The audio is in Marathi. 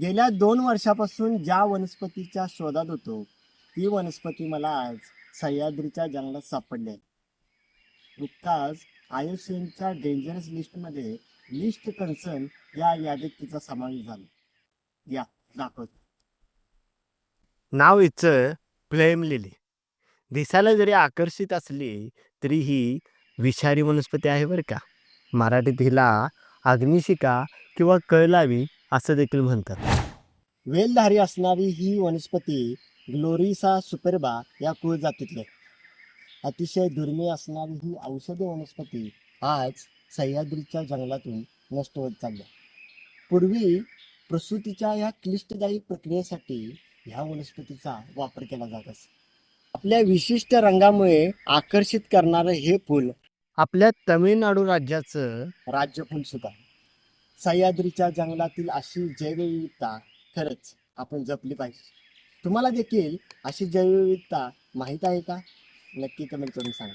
गेल्या दोन वर्षापासून ज्या वनस्पतीच्या शोधात होतो ती वनस्पती मला आज सह्याद्रीच्या जंगलात सापडली नुकताच आय डेंजरस लिस्टमध्ये लिस्ट कन्सर्न या यादीत तिचा समावेश झाला. या दाखवतो नाव हिचं फ्लेम लिली. दिसायला जरी आकर्षित असली तरी ही विषारी वनस्पती आहे बरं का. मराठीत हिला अग्निशिका किंवा कळलावी असं देखील म्हणतात वेलधारी असणारी ही वनस्पती ग्लोरिसा सुपरबा या कुळ जातीतली आहे. अतिशय दुर्मिळ असणारी ही औषधी वनस्पती आज सह्याद्रीच्या जंगलातून नष्ट होत चालली. पूर्वी प्रसूतीच्या या क्लिष्टदायी प्रक्रियेसाठी ह्या वनस्पतीचा वापर केला जात असे आपल्या विशिष्ट रंगामुळे आकर्षित करणारं हे फूल आपल्या तमिळनाडू राज्याचं राज्यफूल सुद्धा. सह्याद्रीच्या जंगलातील अशी जैवविविधता खरंच आपण जपली पाहिजे. तुम्हाला देखील अशी जैवविविधता माहीत आहे का? नक्की कमेंट करून सांगा.